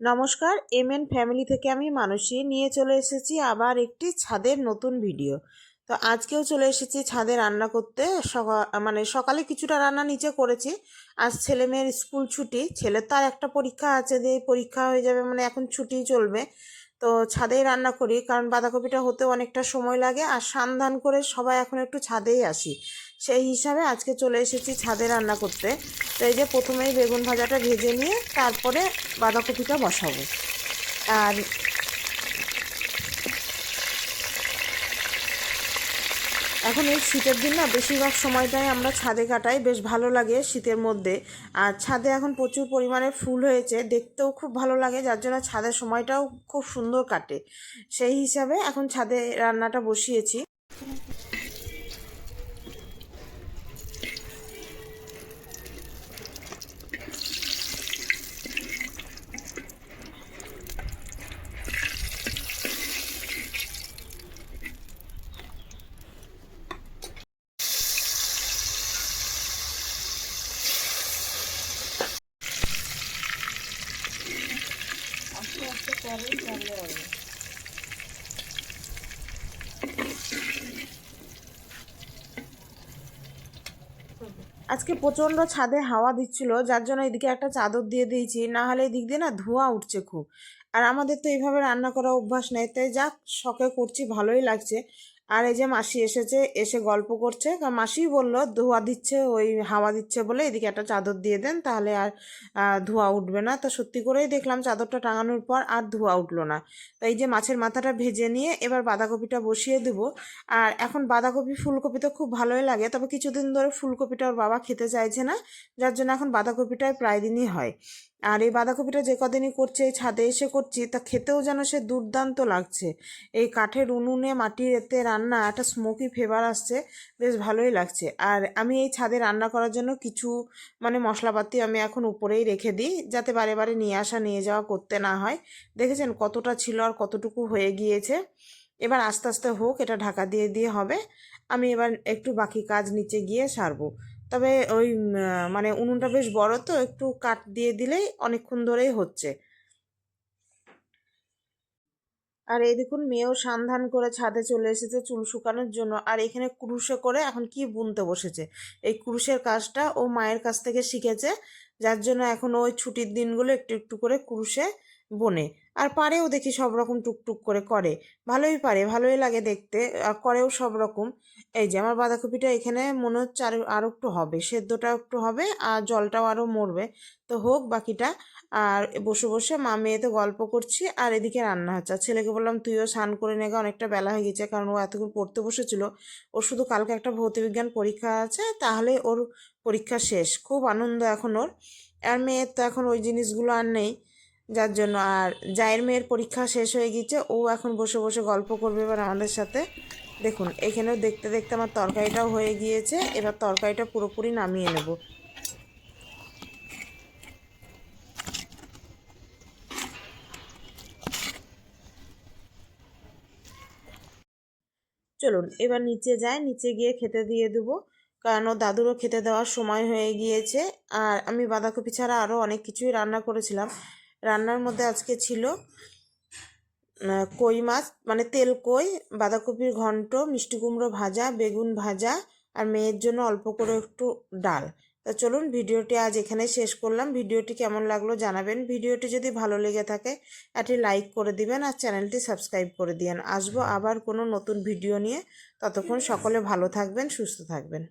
নমস্কার M N family থেকে আমি মানসী। নিয়ে চলে এসেছি আবার একটি ছাদের নতুন ভিডিও তো আজকেও চলে এসেছি ছাদে রান্না করতে। সকা মানে সকালে কিছুটা রান্না নিচে করেছি। আজ ছেলে মেয়ের স্কুল ছুটি। ছেলের তার একটা পরীক্ষা আছে দিয়ে পরীক্ষা হয়ে যাবে মানে এখন ছুটি চলবে। তো ছাদেই রান্না করি। কারণ বাঁধাকপিটা হতে অনেকটা সময় লাগে। আর সান্ধান করে সবাই এখন একটু ছাদেই আসি। সেই হিসাবে আজকে চলে এসেছি ছাদে রান্না করতে। তো এই যে প্রথমেই বেগুন ভাজাটা ভেজে নিয়ে তারপরে বাঁধাকপিটা বসাবো। আর এখন এই শীতের দিন না, বেশিরভাগ সময়টাই আমরা ছাদে কাটাই, বেশ ভালো লাগে শীতের মধ্যে। আর ছাদে এখন প্রচুর পরিমাণে ফুল হয়েছে, দেখতেও খুব ভালো লাগে, যার জন্য ছাদের সময়টাও খুব সুন্দর কাটে। সেই হিসাবে এখন ছাদে রান্নাটা বসিয়েছি আস্তে আজকে প্রচণ্ড ছাদে হাওয়া দিচ্ছিল, যার জন্য এদিকে একটা চাদর দিয়ে দিয়েছি, না হলে এদিক দিয়ে না ধোঁয়া উঠছে খুব। আর আমাদের তো এইভাবে রান্না করা অভ্যাস নেই, তাই যা শখে করছি, ভালোই লাগছে। আর এই যে মাসি এসেছে, এসে গল্প করছে। কারণ মাসিই বলল, ধোয়া দিচ্ছে, ওই হাওয়া দিচ্ছে বলে এদিকে একটা চাদর দিয়ে দেন, তাহলে আর ধোঁয়া উঠবে না। তো সত্যি করেই দেখলাম চাদরটা টাঙানোর পর আর ধোঁয়া উঠল না। তো এই যে মাছের মাথাটা ভেজে নিয়ে এবার বাঁধাকপিটা বসিয়ে দেবো। আর এখন বাঁধাকপি, ফুলকপি তো খুব ভালোই লাগে, তবে কিছুদিন ধরে ফুলকপিটা ওর বাবা খেতে চাইছে না, যার জন্য এখন বাঁধাকপিটাই প্রায় দিনই হয়। আর এই বাঁধাকপিটা যে কদিনই করছে, এই ছাদে এসে করছি, তা খেতেও যেন সে দুর্দান্ত লাগছে। এই কাঠের উনুনে, মাটির এতে রান্না, একটা স্মোকি ফ্লেভার আসছে, বেশ ভালোই লাগছে। আর আমি এই ছাদে রান্না করার জন্য কিছু মানে মশলাপাতি আমি এখন উপরেই রেখে দিই, যাতে বারে বারে নিয়ে আসা, নিয়ে যাওয়া করতে না হয়। দেখেছেন কতটা ছিল আর কতটুকু হয়ে গিয়েছে? এবার আস্তে আস্তে হোক, এটা ঢাকা দিয়ে দিয়ে হবে। আমি এবার একটু বাকি কাজ নিচে গিয়ে সারবো। তবে ওই মানে উনুনটা বেশ বড় তো, একটু কাঠ দিয়ে দিলেই অনেকক্ষণ ধরেই হচ্ছে। আর এই দেখুন, মেয়েও সান্ধান করে ছাদে চলে এসেছে চুল শুকানোর জন্য। আর এখানে ক্রুশে করে এখন কি বুনতে বসেছে? এই ক্রুশের কাজটা ও মায়ের কাছ থেকে শিখেছে, যার জন্য এখন ওই ছুটির দিনগুলো একটু একটু করে ক্রুশে বোনে। আর পারেও দেখি সব রকম টুকটুক করে করে। ভালোই পারে, ভালোই লাগে দেখতে। আর করেও সব রকম এই যে আমার বাঁধাকপিটা এখানে মনে হচ্ছে আর আরও একটু হবে। সেদ্ধটা একটু হবে আর জলটাও আরও মরবে। তো হোক বাকিটা। আর বসে বসে মা মেয়েতে গল্প করছি আর এদিকে রান্না হচ্ছে। আর ছেলেকে বললাম, তুইও স্নান করে নেগা অনেকটা বেলা হয়ে গেছে। কারণ ও এতক্ষণ পড়তে বসেছিল। ওর শুধু কালকে একটা ভৌতবিজ্ঞান পরীক্ষা আছে। তাহলে ওর পরীক্ষা শেষ। খুব আনন্দ এখন ওর। আর মেয়ের তো এখন ওই জিনিসগুলো আর নেই। যার জন্য আর জায়ের মেয়ের পরীক্ষা শেষ হয়ে গেছে ও এখন বসে বসে গল্প করবে এবার আমাদের সাথে। দেখুন, এখানেও দেখতে দেখতে আমার তরকারিটাও হয়ে গিয়েছে, এবার তরকারিটা পুরোপুরি নামিয়ে নেব। চলুন, এবার নিচে যাই, নিচে গিয়ে খেতে দিয়ে দেবো, কারণ দাদুরও খেতে দেওয়ার সময় হয়ে গিয়েছে, আর আমি বাঁধাকপি ছাড়া আরও অনেক কিছুই রান্না করেছিলাম। রান্নার মধ্যে আজকে ছিল কই মাছ মানে তেল কই, বাঁধাকপির ঘন্ট, মিষ্টি কুমড়ো ভাজা, বেগুন ভাজা আর মেয়ের জন্য অল্প করে একটু ডাল। তা চলুন ভিডিওটি আজ এখানে শেষ করলাম। ভিডিওটি কেমন লাগল জানাবেন। ভিডিওটি যদি ভালো লেগে থাকে, একটি লাইক করে দিবেন আর চ্যানেলটি সাবস্ক্রাইব করে দিয়েন। আসব আবার কোনো নতুন ভিডিও নিয়ে। ততক্ষণ সকলে ভালো থাকবেন, সুস্থ থাকবেন।